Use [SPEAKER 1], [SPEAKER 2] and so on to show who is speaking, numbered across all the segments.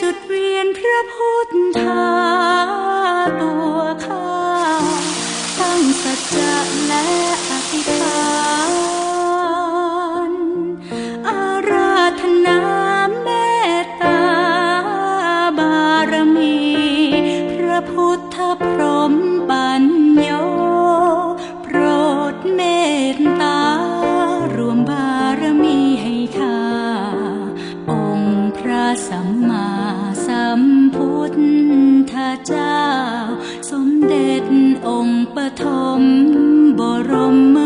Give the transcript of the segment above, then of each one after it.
[SPEAKER 1] จุดเวียนพระพุทธาตัวข้าตั้งสัจจะและอธิษฐาน อมบรม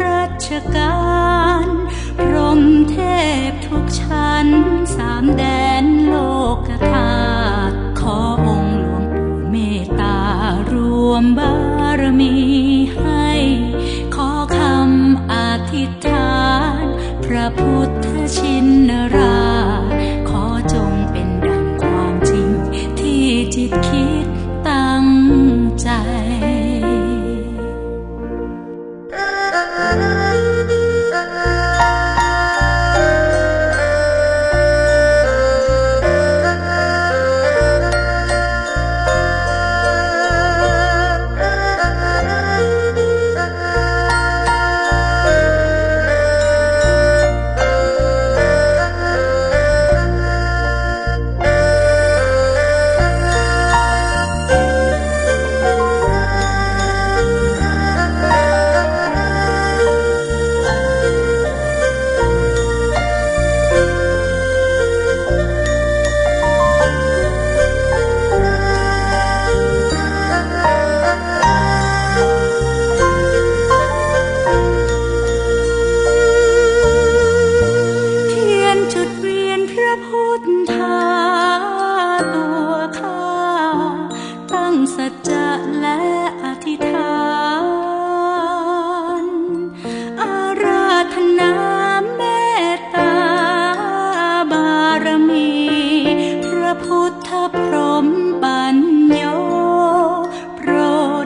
[SPEAKER 1] รัชกาลพรหมเทพทุกชั้น สามแดนโลกธาตุขอองค์หลวงปู่เมตตารวมบารมีให้ ขอคำอธิษฐาน พระพุทธชินรา พุทธพรหมปัญโยโปร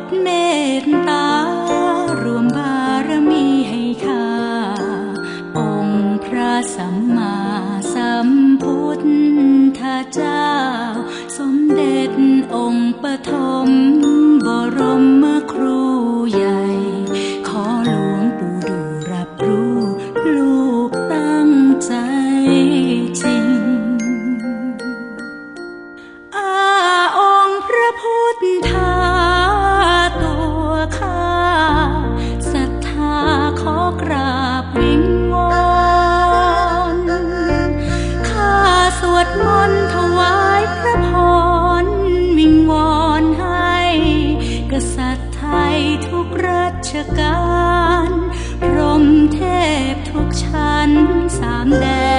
[SPEAKER 1] ดเมตตารวมบารมีให้ข้า องค์พระสัมมาสัมพุทธเจ้า สมเด็จองค์ปฐมบรมครูใหญ่ ขอหลวงปู่ดูรับรู้ ลูกตั้งใจจริ ทุกชั้นสามแดน